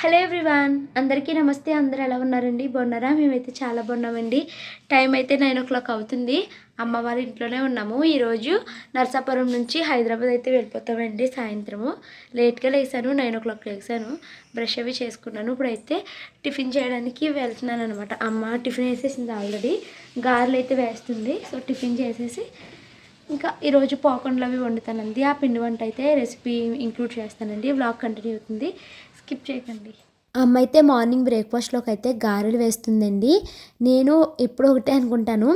Hello everyone అందరికీ నమస్తే. అందరూ ఎలా ఉన్నారండి? బాగున్నారా? మేమైతే చాలా బాగున్నామండి. టైం అయితే నైన్ ఓ క్లాక్ అవుతుంది అమ్మవారి ఇంట్లోనే ఉన్నాము. ఈరోజు నర్సాపురం నుంచి హైదరాబాద్ అయితే వెళ్ళిపోతామండి సాయంత్రము. లేట్గా లేసాను నైన్ ఓ క్లాక్ లేసాను. బ్రష్ అవి చేసుకున్నాను. ఇప్పుడైతే టిఫిన్ చేయడానికి వెళ్తున్నాను అనమాట అమ్మ టిఫిన్ వేసేసింది ఆల్రెడీ. గారెలు అయితే వేస్తుంది. సో టిఫిన్ చేసేసి ఇంకా ఈరోజు పోకుండా అవి వండుతానండి. ఆ పిండి వంట అయితే రెసిపీ ఇంక్లూడ్ చేస్తానండి. వ్లాగ్ కంటిన్యూ అవుతుంది. స్కిప్ చేయకండి. అమ్మ అయితే మార్నింగ్ బ్రేక్ఫాస్ట్లోకి అయితే గారెలు వేస్తుందండి. నేను ఎప్పుడు ఒకటే అనుకుంటాను.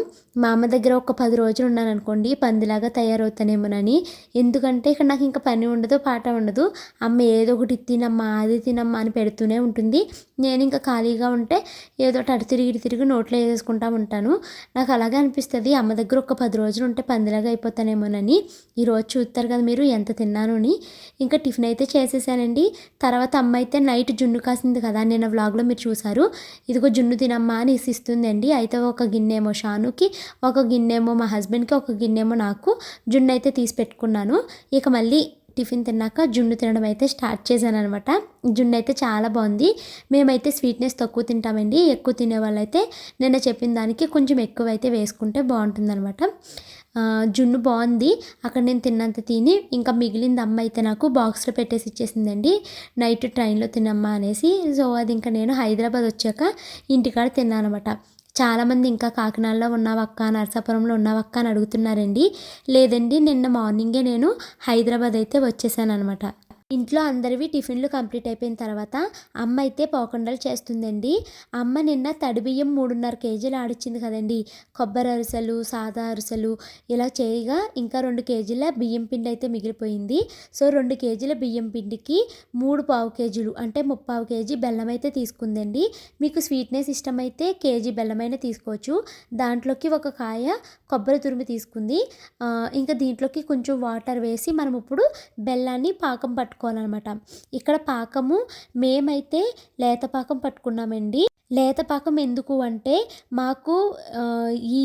మా అమ్మ దగ్గర ఒక పది రోజులు ఉన్నాను అనుకోండి పందిలాగా తయారవుతానేమోనని. ఎందుకంటే ఇక్కడ నాకు ఇంకా పని ఉండదు పాట ఉండదు. అమ్మ ఏదో ఒకటి తినమ్మా అది తినమ్మా అని పెడుతూనే ఉంటుంది. నేను ఇంకా ఖాళీగా ఉంటే ఏదో అటు తిరిగి ఇటు తిరిగి నోట్లో వేసేసుకుంటా ఉంటాను. నాకు అలాగే అనిపిస్తుంది అమ్మ దగ్గర ఒక పది రోజులు ఉంటే పందిలాగా అయిపోతానేమోనని. ఈరోజు చూస్తారు కదా మీరు ఎంత తిన్నాను అని ఇంకా టిఫిన్ అయితే చేసేసానండి. తర్వాత అమ్మ అయితే నైట్ జున్ను కాసింది కదా నిన్న వ్లాగ్లో మీరు చూసారు ఇదిగో జున్ను తినమ్మా అని ఇస్తుందండి. అయితే ఒక గిన్నెమో షానుకి ఒక గిన్నెమో మా హస్బెండ్కి ఒక గిన్నెమో నాకు. జున్ను అయితే తీసి పెట్టుకున్నాను. ఇక మళ్ళీ టిఫిన్ తిన్నాక జున్ను తినడం అయితే స్టార్ట్ చేశాను అనమాట జున్ను అయితే చాలా బాగుంది. మేమైతే స్వీట్నెస్ తక్కువ తింటామండి. ఎక్కువ తినే వాళ్ళైతే నిన్న చెప్పిన దానికి కొంచెం ఎక్కువ అయితే వేసుకుంటే బాగుంటుందన్నమాట. జున్ను బాగుంది. అక్కడ నేను తిన్నంత తిని ఇంకా మిగిలింది అమ్మ అయితే నాకు బాక్స్లో పెట్టేసి ఇచ్చేసిందండి. నైట్ ట్రైన్లో తినమ్మా అనేసి. సో అది ఇంకా నేను హైదరాబాద్ వచ్చాక ఇంటికాడ తిన్నాను అనమాట చాలామంది ఇంకా కాకినాడలో ఉన్నావక్క నరసాపురంలో ఉన్నావక్క అని అడుగుతున్నారండి. లేదండి నిన్న మార్నింగే నేను హైదరాబాద్ అయితే వచ్చేసాను అనమాట ఇంట్లో అందరివి టిఫిన్లు కంప్లీట్ అయిపోయిన తర్వాత అమ్మ అయితే పోకుండలు చేస్తుందండి. అమ్మ నిన్న తడి బియ్యం మూడున్నర కేజీలు ఆడిచ్చింది కదండి. కొబ్బరి అరిసెలు సాదా అరిసెలు ఇలా చేయగా ఇంకా రెండు కేజీల బియ్యం పిండి అయితే మిగిలిపోయింది. సో రెండు కేజీల బియ్యం పిండికి మూడు పావు కేజీలు అంటే ముప్పావు కేజీ బెల్లం అయితే తీసుకుందండి. మీకు స్వీట్నెస్ ఇష్టమైతే కేజీ బెల్లమైనా తీసుకోవచ్చు. దాంట్లోకి ఒక కాయ కొబ్బరి తురిమి తీసుకుంది. ఇంకా దీంట్లోకి కొంచెం వాటర్ వేసి మనం ఇప్పుడు బెల్లాన్ని పాకం పట్టుకో పట్టుకోవాలన్నమాట. ఇక్కడ పాకము మేమైతే లేత పాకం పట్టుకున్నామండి. లేత పాకం ఎందుకు అంటే మాకు ఈ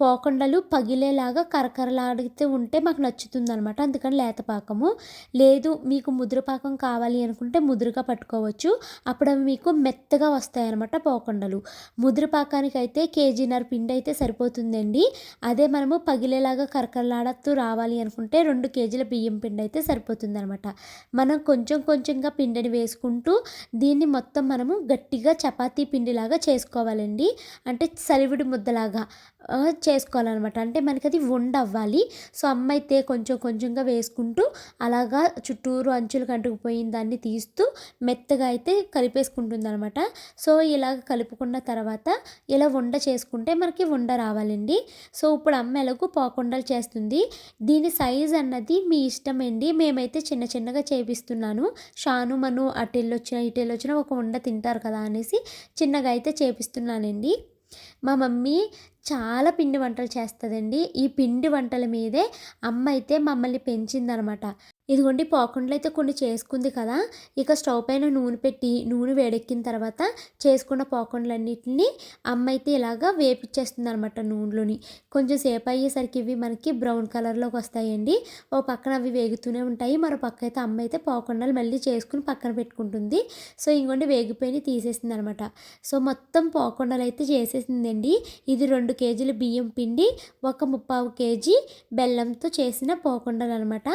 పోకుండలు పగిలేలాగా కరకరలాడితే ఉంటే మాకు నచ్చుతుంది అనమాట అందుకని లేత పాకము. లేదు మీకు ముదురు పాకం కావాలి అనుకుంటే ముదురుగా పట్టుకోవచ్చు. అప్పుడు అవి మీకు మెత్తగా వస్తాయి అనమాట పోకుండలు. ముదురు పాకానికి అయితే కేజీన్నర పిండి అయితే సరిపోతుందండి. అదే మనము పగిలేలాగా కరకరలాడుతూ రావాలి అనుకుంటే రెండు కేజీల బియ్యం పిండి అయితే సరిపోతుంది అనమాట మనం కొంచెం కొంచెంగా పిండిని వేసుకుంటూ దీన్ని మొత్తం మనము గట్టిగా చపాతీ పిండిలాగా చేసుకోవాలండి. అంటే సలివిడి ముద్దలాగా. చేసుకోవాలన్నమాట. అంటే మనకి అది వండ అవ్వాలి సో అమ్మ అయితే కొంచెం కొంచెంగా వేసుకుంటూ అలాగా చుట్టూరు అంచులు కంటుకుపోయిన దాన్ని తీస్తూ మెత్తగా అయితే కలిపేసుకుంటుంది అనమాట సో ఇలాగ కలుపుకున్న తర్వాత ఇలా వండ చేసుకుంటే మనకి వండ రావాలండి. సో ఇప్పుడు అమ్మ ఎలాగో పోకుండలు చేస్తుంది. దీని సైజ్ అన్నది మీ ఇష్టమండి మేమైతే చిన్న చిన్నగా చేపిస్తున్నాను. షాను మను అటు వెళ్ళొచ్చిన ఇటు వెళ్ళొచ్చిన ఒక వండ తింటారు కదా అనేసి చిన్నగా అయితే చేపిస్తున్నానండి. మా మమ్మీ చాలా పిండి వంటలు చేస్తుందండి. ఈ పిండి వంటల మీదే అమ్మ అయితే మమ్మల్ని పెంచిందనమాట. ఇదిగోండి పోకుండా అయితే కొన్ని చేసుకుంది కదా. ఇక స్టవ్ పైన నూనె పెట్టి నూనె వేడెక్కిన తర్వాత చేసుకున్న పోకుండలన్నింటినీ అమ్మ అయితే ఇలాగా వేపిచ్చేస్తుంది అనమాట నూనెలోని. కొంచెం సేపు అయ్యేసరికి ఇవి మనకి బ్రౌన్ కలర్లోకి వస్తాయండి. ఓ పక్కన అవి వేగుతూనే ఉంటాయి. మరో పక్క అయితే అమ్మ అయితే పోకుండలు మళ్ళీ చేసుకుని పక్కన పెట్టుకుంటుంది. సో ఇంకోండి వేగిపోయి తీసేసింది అనమాట సో మొత్తం పోకుండలు అయితే చేసేసిందండి. ఇది రెండు కేజీల బియ్యం పిండి ఒక ముప్పావు కేజీ బెల్లంతో చేసిన పోకుండలు అనమాట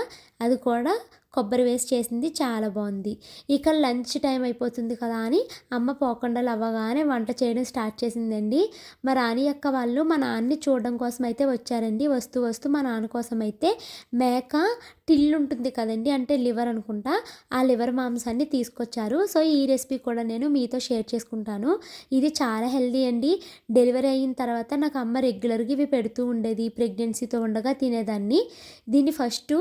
అది కూడా ஆனால் కొబ్బరి వేసి చేసింది చాలా బాగుంది. ఇక లంచ్ టైం అయిపోతుంది కదా అని అమ్మ పోకుండలు అవ్వగానే వంట చేయడం స్టార్ట్ చేసిందండి. మా రాణి అక్క వాళ్ళు మా నాన్నని చూడడం కోసం అయితే వచ్చారండి. వస్తూ వస్తూ మా నాన్న కోసం అయితే మేక టిల్లు ఉంటుంది కదండి అంటే లివర్ అనుకుంటా ఆ లివర్ మాంసాన్ని తీసుకొచ్చారు. సో ఈ రెసిపీ కూడా నేను మీతో షేర్ చేసుకుంటాను. ఇది చాలా హెల్దీ అండి. డెలివరీ అయిన తర్వాత నాకు అమ్మ రెగ్యులర్గా ఇవి పెడుతూ ఉండేది ప్రెగ్నెన్సీతో ఉండగా తినేదాన్ని. దీన్ని ఫస్ట్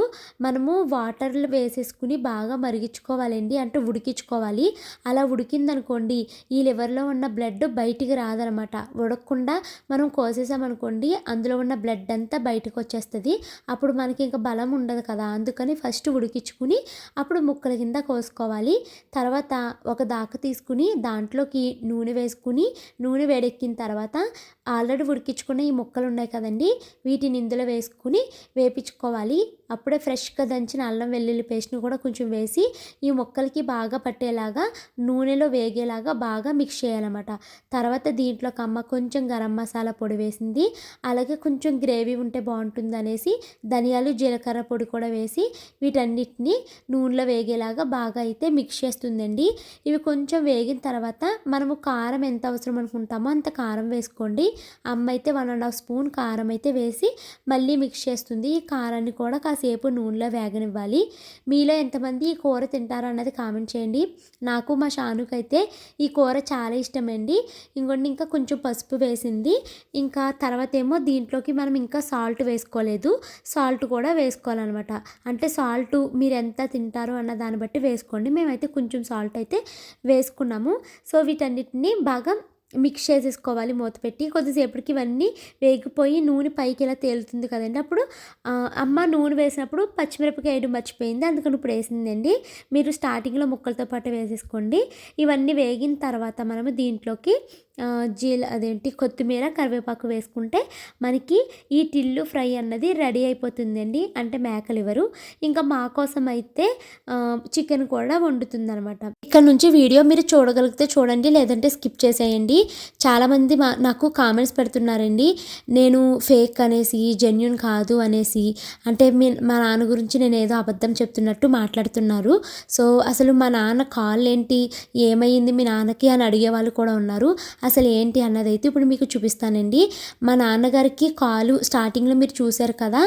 మనము వాటర్లో వేసేసుకుని బాగా మరిగించుకోవాలండి. అంటే ఉడికించుకోవాలి. అలా ఉడికిందనుకోండి ఈ లివర్లో ఉన్న బ్లడ్ బయటికి రాదనమాట. ఉడకకుండా మనం కోసేసామనుకోండి అందులో ఉన్న బ్లడ్ అంతా బయటకు వచ్చేస్తుంది అప్పుడు మనకి ఇంకా బలం ఉండదు కదా. అందుకని ఫస్ట్ ఉడికించుకుని అప్పుడు ముక్కల కింద కోసుకోవాలి. తర్వాత ఒక దాక తీసుకుని దాంట్లోకి నూనె వేసుకుని నూనె వేడెక్కిన తర్వాత ఆల్రెడీ ఉడికించుకున్న ఈ ముక్కలు ఉన్నాయి కదండి వీటిని ఇందులో వేసుకుని వేపించుకోవాలి. అప్పుడే ఫ్రెష్గా దంచిన అల్లం వెల్లుల్లి పేస్ట్ని కూడా కొంచెం వేసి ఈ ముక్కలకి బాగా పట్టేలాగా నూనెలో వేగేలాగా బాగా మిక్స్ చేయాలన్నమాట. తర్వాత దీంట్లో కమ్మ కొంచెం గరం మసాలా పొడి వేసింది. అలాగే కొంచెం గ్రేవీ ఉంటే బాగుంటుంది అనేసి ధనియాలు జీలకర్ర పొడి కూడా వేసి వీటన్నిటిని నూనెలో వేగేలాగా బాగా అయితే మిక్స్ చేస్తుందండి. ఇవి కొంచెం వేగిన తర్వాత మనము కారం ఎంత అవసరం అనుకుంటామో అంత కారం వేసుకోండి. అమ్మ అయితే వన్ అండ్ హాఫ్ స్పూన్ కారం అయితే వేసి మళ్ళీ మిక్స్ చేస్తుంది. ఈ కారాన్ని కూడా కాసేపు నూనెలో వేగనివ్వాలి. మీలో ఎంతమంది ఈ కూర తింటారు అన్నది కామెంట్ చేయండి. నాకు మా షానుకి అయితే ఈ కూర చాలా ఇష్టమండి. ఇంకొండి ఇంకా కొంచెం పసుపు వేసింది. ఇంకా తర్వాత ఏమో దీంట్లోకి మనం ఇంకా సాల్ట్ వేసుకోలేదు. సాల్ట్ కూడా వేసుకోవాలన్నమాట. అంటే సాల్ట్ మీరు ఎంత తింటారు అన్న దాన్ని బట్టి వేసుకోండి. మేమైతే కొంచెం సాల్ట్ అయితే వేసుకున్నాము. సో వీటన్నిటిని బాగా మిక్స్ చేసేసుకోవాలి మూత పెట్టి. కొద్దిసేపటికి ఇవన్నీ వేగిపోయి నూనె పైకి ఇలా తేలుతుంది కదండి. అప్పుడు అమ్మ నూనె వేసినప్పుడు పచ్చిమిరపకాయ వేయడం మర్చిపోయింది. అందుకని ఇప్పుడు వేసిందండి. మీరు స్టార్టింగ్లో ముక్కలతో పాటు వేసేసుకోండి. ఇవన్నీ వేగిన తర్వాత మనము దీంట్లోకి జీల అదేంటి కొత్తిమీర కరివేపాకు వేసుకుంటే మనకి ఈ టిల్లు ఫ్రై అన్నది రెడీ అయిపోతుందండి. అంటే మేక ఇంకా మా కోసం అయితే చికెన్ కూడా వండుతుంది అనమాట ఇక్కడ నుంచి వీడియో మీరు చూడగలిగితే చూడండి లేదంటే స్కిప్ చేసేయండి. చాలామంది మా నాకు కామెంట్స్ పెడుతున్నారండి. నేను ఫేక్ అనేసి జెన్యున్ కాదు అనేసి. అంటే మీ మా నాన్న గురించి నేను ఏదో అబద్ధం చెప్తున్నట్టు మాట్లాడుతున్నారు. సో అసలు మా నాన్న కాల్ ఏంటి? ఏమైంది మీ నాన్నకి అని అడిగే వాళ్ళు కూడా ఉన్నారు. అసలు ఏంటి అన్నది అయితే ఇప్పుడు మీకు చూపిస్తానండి. మా నాన్నగారికి కాలు స్టార్టింగ్లో మీరు చూశారు కదా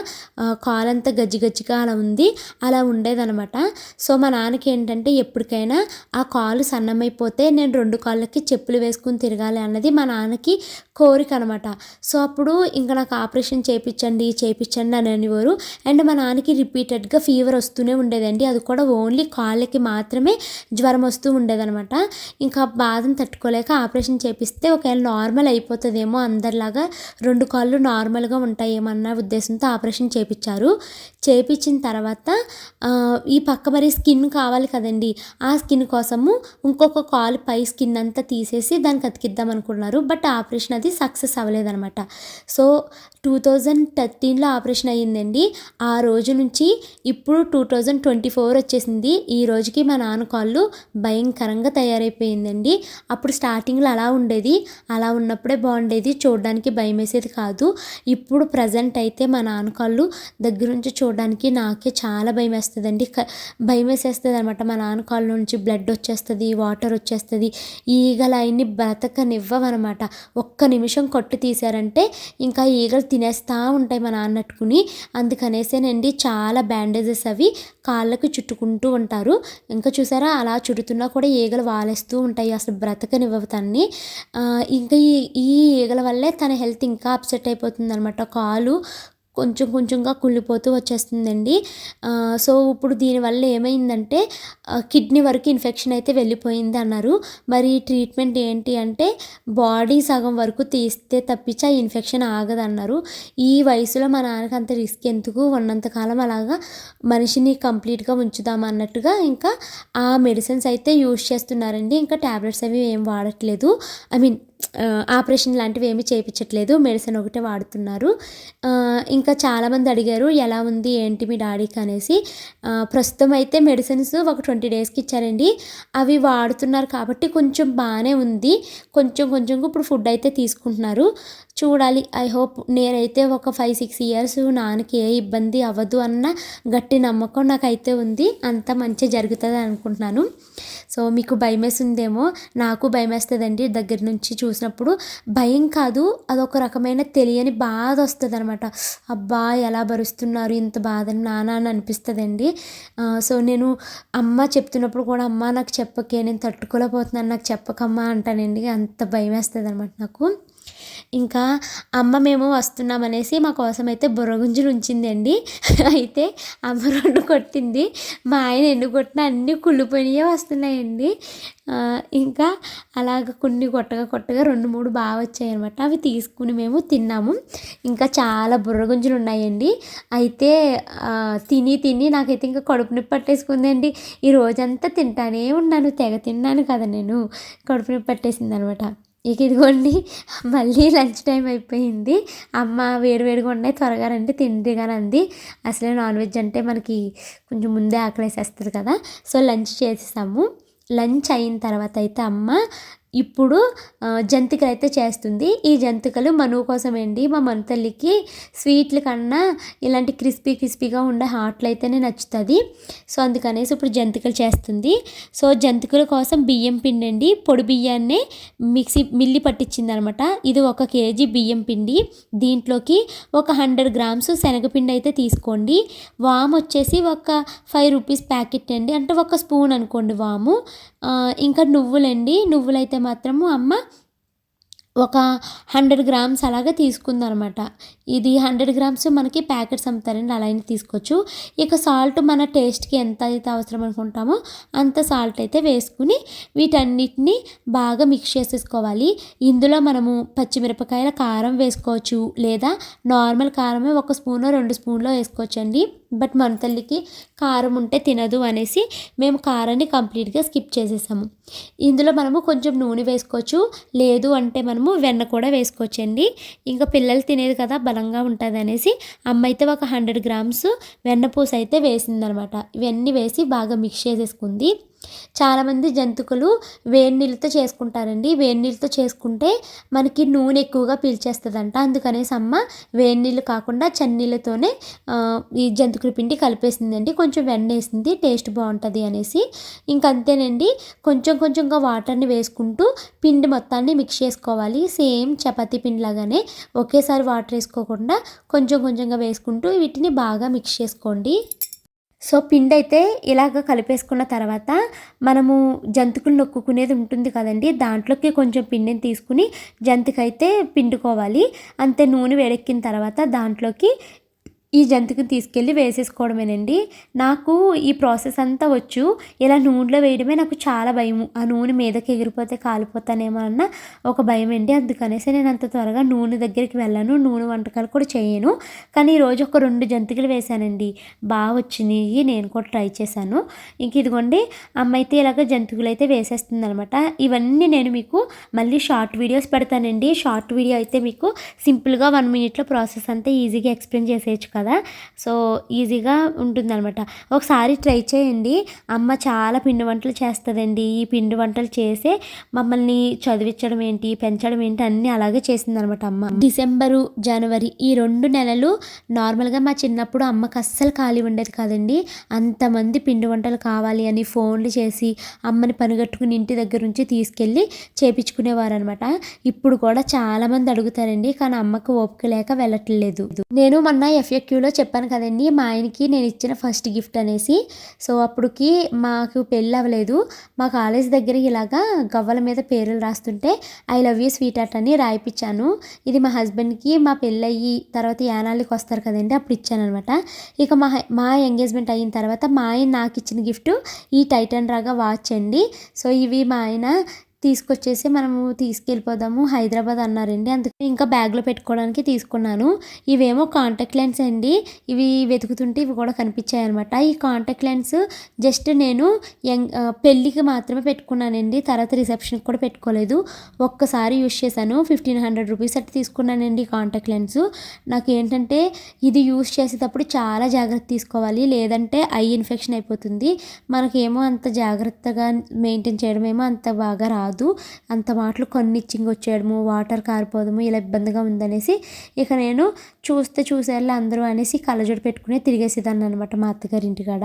కాలు అంతా గజ్జి గజ్జిగా అలా ఉంది అలా ఉండేదనమాట సో మా నాన్నకి ఏంటంటే ఎప్పటికైనా ఆ కాలు సన్నమైపోతే నేను రెండు కాళ్ళకి చెప్పులు వేసుకుని తిరగాలి అన్నది మా నాన్నకి కోరిక అనమాట సో అప్పుడు ఇంకా నాకు ఆపరేషన్ చేయించండి చేయించండి అని అనేవారు. అండ్ మా నాన్నకి రిపీటెడ్గా ఫీవర్ వస్తూనే ఉండేదండి. అది కూడా ఓన్లీ కాళ్ళకి మాత్రమే జ్వరం వస్తూ ఉండేదనమాట ఇంకా బాధను తట్టుకోలేక ఆపరేషన్ చేపిస్తే ఒకవేళ నార్మల్ అయిపోతుందేమో అందరిలాగా రెండు కాళ్ళు నార్మల్గా ఉంటాయేమో అన్న ఉద్దేశంతో ఆపరేషన్ చేపించారు చేపించిన తర్వాత ఈ పక్క మరి స్కిన్ కావాలి కదండి. ఆ స్కిన్ కోసము ఇంకొక కాలు పై స్కిన్ అంతా తీసేసి దానికి అతికిద్దాం అనుకున్నారు. బట్ ఆపరేషన్ అది సక్సెస్ అవ్వలేదన్నమాట. సో టూ థౌజండ్ థర్టీన్లో ఆపరేషన్ అయ్యిందండి. ఆ రోజు నుంచి ఇప్పుడు టూ థౌజండ్ ట్వంటీ ఫోర్ వచ్చేసింది. ఈ రోజుకి మా నాన్న కాళ్ళు భయంకరంగా తయారైపోయిందండి. అప్పుడు స్టార్టింగ్లో అలా ఉండేది. అలా ఉన్నప్పుడే బాగుండేది. చూడడానికి భయం వేసేది కాదు. ఇప్పుడు ప్రజెంట్ అయితే మా నాన్న కాళ్ళు దగ్గర నుంచి చూడడానికి నాకే చాలా భయం వేస్తుందండి క- భయం వేసేస్తుంది అనమాట మా నాన్న కాళ్ళ నుంచి బ్లడ్ వచ్చేస్తుంది వాటర్ వచ్చేస్తుంది. ఈగలు ఆయన్ని బ్రతకనివ్వవన్నమాట. ఒక్క నిమిషం కొట్టు తీశారంటే ఇంకా ఈగలు తినేస్తూ ఉంటాయి మా నాన్నట్టుకుని అందుకనేసేనండి చాలా బ్యాండేజెస్ అవి కాళ్ళకి చుట్టుకుంటూ ఉంటారు. ఇంకా చూసారా అలా చుడుతున్నా కూడా ఈగలు వాలేస్తూ ఉంటాయి. అసలు బ్రతకనివ్వవు తన్ని. ఇంకా ఈ ఈ ఈగల వల్లే తన హెల్త్ ఇంకా అప్సెట్ అయిపోతుంది అనమాట కాలు కొంచెం కొంచెంగా కుళ్ళిపోతూ వచ్చేస్తుందండి. సో ఇప్పుడు దీనివల్ల ఏమైందంటే కిడ్నీ వరకు ఇన్ఫెక్షన్ అయితే వెళ్ళిపోయింది అన్నారు. మరి ట్రీట్మెంట్ ఏంటి అంటే బాడీ సగం వరకు తీస్తే తప్పించి ఆ ఇన్ఫెక్షన్ ఆగదన్నారు. ఈ వయసులో మా నాన్నకి అంత రిస్క్ ఎందుకు? ఉన్నంతకాలం అలాగా మనిషిని కంప్లీట్గా ఉంచుదాం అన్నట్టుగా ఇంకా ఆ మెడిసిన్స్ అయితే యూజ్ చేస్తున్నారండి. ఇంకా ట్యాబ్లెట్స్ అవి ఏం వాడట్లేదు. ఐ మీన్ ఆపరేషన్ లాంటివి ఏమీ చేయించట్లేదు మెడిసిన్ ఒకటే వాడుతున్నారు. ఇంకా చాలామంది అడిగారు ఎలా ఉంది? ఏంటి మీ డాడీకి? అనేసి. ప్రస్తుతం అయితే మెడిసిన్స్ ఒక ట్వంటీ డేస్కి ఇచ్చారండి. అవి వాడుతున్నారు కాబట్టి కొంచెం బాగానే ఉంది. కొంచెం కొంచెం ఇప్పుడు ఫుడ్ అయితే తీసుకుంటున్నారు. చూడాలి. ఐ హోప్ నేనైతే ఒక ఫైవ్ సిక్స్ ఇయర్స్ నాన్నకి ఏ ఇబ్బంది అవ్వదు అన్న గట్టి నమ్మకం నాకైతే ఉంది. అంత మంచి జరుగుతుంది అనుకుంటున్నాను. సో మీకు భయం ఉందేమో నాకు భయం వేస్తుందండి దగ్గర నుంచి చూసినప్పుడు భయం కాదు అదొక రకమైన తెలియని బాధ వస్తుంది అనమాట అబ్బా ఎలా భరుస్తున్నారు? ఇంత బాధని నాన్న అని అనిపిస్తుందండి. సో నేను అమ్మ చెప్తున్నప్పుడు కూడా అమ్మ నాకు చెప్పకే నేను తట్టుకోలేకపోతున్నాను నాకు చెప్పకమ్మా అంటానండి. అంత భయం వేస్తుంది అనమాట నాకు. ఇంకా అమ్మ మేము వస్తున్నామనేసి మా కోసం అయితే బుర్రగుంజులు ఉంచిందండి. అయితే అమ్మ రెండు కొట్టింది. మా ఆయన ఎన్ని కొట్టినా అన్నీ కుళ్ళిపోయినాయే వస్తున్నాయండి. ఇంకా అలాగ కొన్ని కొట్టగా కొట్టగా రెండు మూడు బాగా వచ్చాయి అనమాట అవి తీసుకుని మేము తిన్నాము. ఇంకా చాలా బుర్రగుంజులు ఉన్నాయండి. అయితే తిని తిని నాకైతే ఇంకా కడుపు నొప్పి పట్టేసుకుందండి. ఈ రోజంతా తింటానే ఉన్నాను తెగ తిన్నాను కదా నేను. కడుపు నొప్పి పట్టేసింది అనమాట ఇక ఇదిగోండి మళ్ళీ లంచ్ టైం అయిపోయింది. అమ్మ వేడివేడిగా ఉన్నాయి త్వరగా రండి తిండి కానీ అంది అసలే నాన్ వెజ్ అంటే మనకి కొంచెం ముందే ఆకలేసేస్తుంది కదా. సో లంచ్ చేసేసాము. లంచ్ అయిన తర్వాత అయితే అమ్మ ఇప్పుడు జంతికలు అయితే చేస్తుంది. ఈ జంతికలు మనువు కోసం అండి మా మనుతల్లికి స్వీట్ల కన్నా ఇలాంటి క్రిస్పీ క్రిస్పీగా ఉండే హాట్లు అయితేనే నచ్చుతుంది. సో అందుకనేసి ఇప్పుడు జంతికలు చేస్తుంది. సో జంతికల కోసం బియ్యం పిండి అండి పొడి బియ్యాన్ని మిక్సీ మిల్లి పట్టించింది అనమాట ఇది ఒక కేజీ బియ్యం పిండి. దీంట్లోకి ఒక హండ్రెడ్ గ్రామ్స్ శనగపిండి అయితే తీసుకోండి. వామ్ వచ్చేసి ఒక ఫైవ్ రూపీస్ ప్యాకెట్ అండి. అంటే ఒక స్పూన్ అనుకోండి వాము. ఇంకా నువ్వులండి. నువ్వులైతే మాత్రము అమ్మ ఒక హండ్రెడ్ గ్రామ్స్ అలాగా తీసుకుందనమాట. ఇది హండ్రెడ్ గ్రామ్స్ మనకి ప్యాకెట్స్ అమ్ముతారండి అలా అయినా తీసుకోవచ్చు. ఇక సాల్ట్ మన టేస్ట్కి ఎంత అయితే అవసరం అనుకుంటామో అంత సాల్ట్ అయితే వేసుకుని వీటన్నిటిని బాగా మిక్స్ చేసేసుకోవాలి. ఇందులో మనము పచ్చిమిరపకాయల కారం వేసుకోవచ్చు లేదా నార్మల్ కారమే ఒక స్పూన్ రెండు స్పూన్లో వేసుకోవచ్చు అండి బట్ మన తల్లికి కారం ఉంటే తినదు అనేసి మేము కారాన్ని కంప్లీట్గా స్కిప్ చేసేసాము. ఇందులో మనము కొంచెం నూనె వేసుకోవచ్చు. లేదు అంటే మనము వెన్న కూడా వేసుకోవచ్చండి. ఇంకా పిల్లలు తినేది కదా బలంగా ఉంటుంది అనేసి అమ్మ అయితే ఒక హండ్రెడ్ గ్రామ్స్ వెన్నపూస అయితే వేసిందనమాట. ఇవన్నీ వేసి బాగా మిక్స్ చేసేసుకుంది. చాలామంది జంతుకులు వేడి నీళ్ళతో చేసుకుంటారండి. వేడి నీళ్ళతో చేసుకుంటే మనకి నూనె ఎక్కువగా పీల్చేస్తుందంట. అందుకనేసి అమ్మ వేడి నీళ్ళు కాకుండా చన్నీళ్ళతోనే ఈ జంతికల పిండి కలిపేసిందండి. కొంచెం వెన్న వేసింది టేస్ట్ బాగుంటుంది అనేసి. ఇంకంతేనండి కొంచెం కొంచెంగా వాటర్ని వేసుకుంటూ పిండి మొత్తాన్ని మిక్స్ చేసుకోవాలి. సేమ్ చపాతీ పిండి లాగానే ఒకేసారి వాటర్ వేసుకోకుండా కొంచెం కొంచెంగా వేసుకుంటూ వీటిని బాగా మిక్స్ చేసుకోండి. సో పిండి అయితే ఇలాగ కలిపేసుకున్న తర్వాత మనము జంతికలు నొక్కుకునేది ఉంటుంది కదండి దాంట్లోకి కొంచెం పిండిని తీసుకుని జంతికైతే పిండుకోవాలి. అంతే నూనె వేడెక్కిన తర్వాత దాంట్లోకి ఈ జంతికను తీసుకెళ్ళి వేసేసుకోవడమేనండి. నాకు ఈ ప్రాసెస్ అంతా వచ్చు. ఇలా నూనెలో వేయడమే నాకు చాలా భయము ఆ నూనె మీదకి ఎగిరిపోతే కాలిపోతానేమో అన్న ఒక భయం అండి అందుకనేసి నేను అంత త్వరగా నూనె దగ్గరికి వెళ్ళాను. నూనె వంటకాలు కూడా చేయను. కానీ ఈరోజు ఒక రెండు జంతికలు వేశానండి. బాగా వచ్చినాయి. నేను కూడా ట్రై చేశాను. ఇంక ఇదిగోండి అమ్మ అయితే ఇలాగ జంతికలు అయితే వేసేస్తుంది అనమాట ఇవన్నీ నేను మీకు మళ్ళీ షార్ట్ వీడియోస్ పెడతానండి. షార్ట్ వీడియో అయితే మీకు సింపుల్గా వన్ మినిట్లో ప్రాసెస్ అంతా ఈజీగా ఎక్స్ప్లెయిన్ చేసేయచ్చు కదా. సో ఈజీగా ఉంటుందన్నమాట. ఒకసారి ట్రై చేయండి. అమ్మ చాలా పిండి వంటలు చేస్తుందండి. ఈ పిండి వంటలు చేసే మమ్మల్ని చదివించడం ఏంటి పెంచడం ఏంటి అన్నీ అలాగే చేసిందనమాట అమ్మ. డిసెంబరు జనవరి ఈ రెండు నెలలు నార్మల్గా మా చిన్నప్పుడు అమ్మకు అస్సలు ఖాళీ ఉండేది కాదండి. అంతమంది పిండి వంటలు కావాలి అని ఫోన్లు చేసి అమ్మని పనిగట్టుకుని ఇంటి దగ్గర నుంచి తీసుకెళ్ళి చేపించుకునేవారు అనమాట ఇప్పుడు కూడా చాలామంది అడుగుతారండి కానీ అమ్మకు ఓపిక లేక వెళ్ళట్లేదు. నేను మొన్న ఎఫ్ఎక్యూలో చెప్పాను కదండి మా ఆయనకి నేను ఇచ్చిన ఫస్ట్ గిఫ్ట్ అనేసి. సో అప్పటికి మాకు పెళ్ళి అవ్వలేదు. మా కాలేజ్ దగ్గర ఇలాగా గవ్వల మీద పేర్లు రాస్తుంటే I love you sweetheart అని రాయిపించాను ఇది మా హస్బెండ్కి మా పెళ్ళి అయ్యి తర్వాత యానాలకి వస్తారు కదండి అప్పుడు ఇచ్చాను అనమాట ఇక మా మా ఎంగేజ్మెంట్ అయిన తర్వాత మా ఆయన నాకు ఇచ్చిన గిఫ్ట్ ఈ టైటన్ రాగా వాచ్ అండి. సో ఇవి మా ఆయన తీసుకొచ్చేసి మనము తీసుకెళ్ళిపోదాము హైదరాబాద్ అన్నారండి. అందుకే ఇంకా బ్యాగ్లో పెట్టుకోవడానికి తీసుకున్నాను. ఇవేమో కాంటాక్ట్ లెన్స్ అండి. ఇవి వెతుకుతుంటే ఇవి కూడా కనిపించాయి అనమాట ఈ కాంటాక్ట్ లెన్స్ జస్ట్ నేను యంగ్ పెళ్ళికి మాత్రమే పెట్టుకున్నానండి. తర్వాత రిసెప్షన్కి కూడా పెట్టుకోలేదు. ఒక్కసారి యూస్ చేశాను. ఫిఫ్టీన్ హండ్రెడ్ రూపీస్ అట్లా తీసుకున్నానండి కాంటాక్ట్ లెన్స్ నాకు ఏంటంటే ఇది యూస్ చేసేటప్పుడు చాలా జాగ్రత్త తీసుకోవాలి. లేదంటే ఐ ఇన్ఫెక్షన్ అయిపోతుంది. మనకేమో అంత జాగ్రత్తగా మెయింటైన్ చేయడం ఏమో అంత బాగా రాదు. అంత మాటలు కొన్నిచ్చింగ్ వచ్చేయడము వాటర్ కారిపోదము ఇలా ఇబ్బందిగా ఉందనేసి ఇక నేను చూస్తే చూసేలా అందరూ అనేసి కళ్ళజోడు పెట్టుకుని తిరిగేసేదాన్ని అనమాట మా అత్తగారి ఇంటికాడ.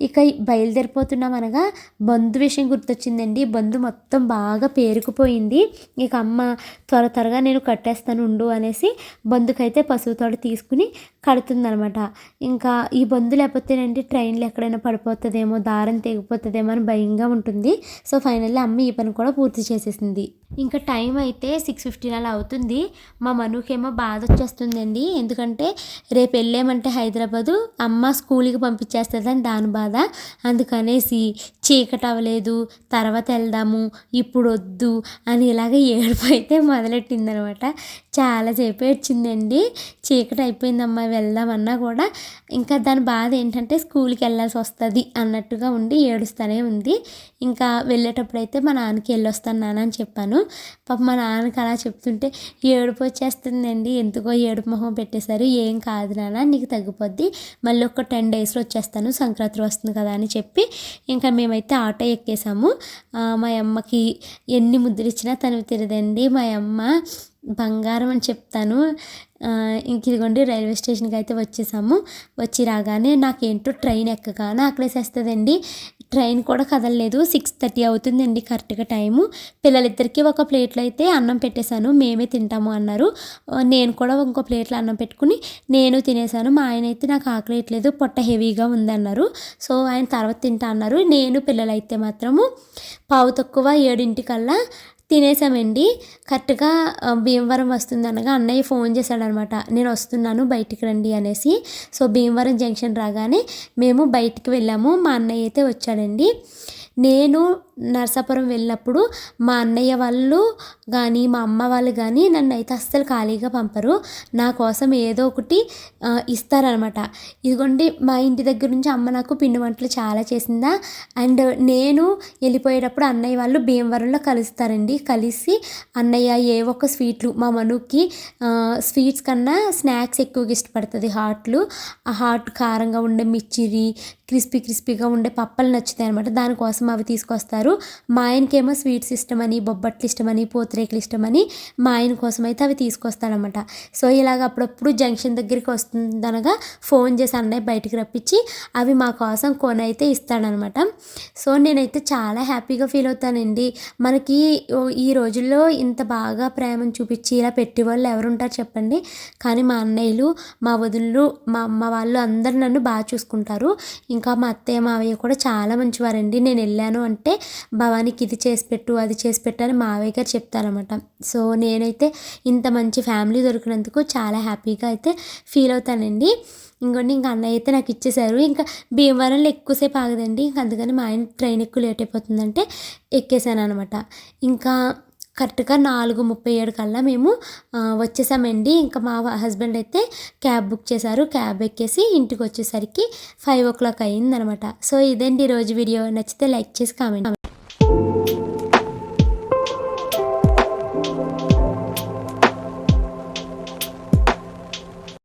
ఇక బయలుదేరిపోతున్నాం అనగా బంధు విషయం గుర్తొచ్చిందండి. బంధు మొత్తం బాగా పేరుకుపోయింది. ఇక అమ్మ త్వర త్వరగా నేను కట్టేస్తాను ఉండు అనేసి బంధుకైతే పశువు తోడ తీసుకుని కడుతుందనమాట. ఇంకా ఈ బంధు లేకపోతేనండి ట్రైన్లు ఎక్కడైనా పడిపోతుందేమో దారం తెగిపోతుందేమో అని భయంగా ఉంటుంది. సో ఫైనల్లీ అమ్మ ఈ పని కూడా పూర్తి చేసేసింది. ఇంకా టైం అయితే సిక్స్ ఫిఫ్టీన్ అలా అవుతుంది. మా మనుకేమో బాధ వచ్చేస్తుందండి. ఎందుకంటే రేపు వెళ్ళామంటే హైదరాబాదు. అమ్మ స్కూల్కి పంపించేస్తుందని దాని బాధ. అందుకనేసి చీకటి అవ్వలేదు. తర్వాత వెళ్దాము. ఇప్పుడు వద్దు అని ఇలాగ ఏడుపు అయితే మొదలెట్టిందనమాట. చాలాసేపు ఏడ్చిందండి చీకటి అయిపోయిందమ్మా వెళ్దామన్నా కూడా. ఇంకా దాని బాధ ఏంటంటే స్కూల్కి వెళ్ళాల్సి వస్తుంది అన్నట్టుగా ఉండి ఏడుస్తూనే ఉంది. ఇంకా వెళ్ళేటప్పుడు అయితే మా నాన్నకి వెళ్ళొస్తాను నాన్న అని చెప్పాను. పాప మా నాన్నకి అలా చెప్తుంటే ఏడుపు వచ్చేస్తుందండి. ఎందుకో ఏడుపు మొహం పెట్టేశారు. ఏం కాదు నాన్న. నీకు తగ్గిపోద్ది. మళ్ళీ ఒక టెన్ డేస్లో వచ్చేస్తాను. సంక్రాంతి వస్తుంది కదా అని చెప్పి ఇంకా మేమైతే ఆటో ఎక్కేసాము మా అమ్మకి ఎన్ని ముద్దులు ఇచ్చినా తను తిరదండి మా అమ్మ బంగారం అని చెప్తాను. ఇంక ఇదిగోండి రైల్వే స్టేషన్కి అయితే వచ్చేసాము. వచ్చి రాగానే నాకేంటో ట్రైన్ ఎక్కగానే ఆకలేసేస్తుందండి. ట్రైన్ కూడా కదలలేదు. సిక్స్ థర్టీ అవుతుందండి కరెక్ట్గా టైము. పిల్లలిద్దరికీ ఒక ప్లేట్లో అయితే అన్నం పెట్టేశాను. మేమే తింటాము అన్నారు. నేను కూడా ఇంకో ప్లేట్లో అన్నం పెట్టుకుని నేను తినేసాను మా ఆయన అయితే నాకు ఆకలేయట్లేదు పొట్ట హెవీగా ఉందన్నారు సో ఆయన తర్వాత తింటా అన్నారు. నేను పిల్లలైతే మాత్రము పావు తక్కువ ఏడింటికల్లా తినేసామండి. కరెక్ట్గా భీమవరం వస్తుంది అనగా అన్నయ్య ఫోన్ చేశాడనమాట. నేను వస్తున్నాను బయటికి రండి అనేసి. సో భీమవరం జంక్షన్ రాగానే మేము బయటికి వెళ్ళాము. మా అన్నయ్య అయితే వచ్చాడండి. నేను నరసాపురం వెళ్ళినప్పుడు మా అన్నయ్య వాళ్ళు కానీ మా అమ్మ వాళ్ళు కానీ నన్ను అయితే అస్సలు ఖాళీగా పంపరు. నా కోసం ఏదో ఒకటి ఇస్తారనమాట ఇదిగోండి మా ఇంటి దగ్గర నుంచి అమ్మ నాకు పిండి వంటలు చాలా చేసిందా. అండ్ నేను వెళ్ళిపోయేటప్పుడు అన్నయ్య వాళ్ళు భీమవరంలో కలుస్తారండి. కలిసి అన్నయ్య ఏ ఒక్క స్వీట్లు మా మనుకి స్వీట్స్ కన్నా స్నాక్స్ ఎక్కువగా ఇష్టపడుతుంది హాట్లు. ఆ హాట్ కారంగా ఉండే మిచ్చిరి క్రిస్పీ క్రిస్పీగా ఉండే పప్పలు నచ్చుతాయి అనమాట దానికోసం అవి తీసుకొస్తారు. మా ఆయనకేమో స్వీట్స్ ఇష్టమని బొబ్బట్లు ఇష్టమని పూతరేకులు ఇష్టమని మా ఆయన కోసం అయితే అవి తీసుకొస్తాడనమాట సో ఇలాగ అప్పుడప్పుడు జంక్షన్ దగ్గరికి వస్తుందనగా ఫోన్ చేసి అన్నయ్య బయటికి రప్పించి అవి మా కోసం కొని అయితే ఇస్తాడనమాట సో నేనైతే చాలా హ్యాపీగా ఫీల్ అవుతానండి. మనకి ఈ రోజుల్లో ఇంత బాగా ప్రేమను చూపించి ఇలా పెట్టే వాళ్ళు ఎవరుంటారు చెప్పండి. కానీ మా అన్నయ్యలు మా వదులు మా అమ్మ వాళ్ళు అందరు నన్ను బాగా చూసుకుంటారు. ఇంకా మా అత్తయ్య మావయ్య కూడా చాలా మంచివారండి. నేను వెళ్ళాను అంటే భవానికి ఇది చేసి పెట్టు అది చేసి పెట్టు అని మావయ్య గారు చెప్తారనమాట సో నేనైతే ఇంత మంచి ఫ్యామిలీ దొరికినందుకు చాలా హ్యాపీగా అయితే ఫీల్ అవుతానండి. ఇంకోండి ఇంకా అన్నయ్య అయితే నాకు ఇచ్చేశారు ఇంకా భీమవరంలో ఎక్కువసేపు ఆగదండి. ఇంకా అందుకని మా ఆయన ట్రైన్ ఎక్కువ లేట్ అయిపోతుందంటే ఎక్కేసాను అనమాట ఇంకా కరెక్ట్గా నాలుగు ముప్పై ఏడు కల్లా మేము వచ్చేసామండి. ఇంకా మా హస్బెండ్ అయితే క్యాబ్ బుక్ చేశారు. క్యాబ్ ఎక్కేసి ఇంటికి వచ్చేసరికి ఫైవ్ ఓ క్లాక్ అయిందనమాట సో ఇదండి ఈరోజు వీడియో. నచ్చితే లైక్ చేసి కామెంట్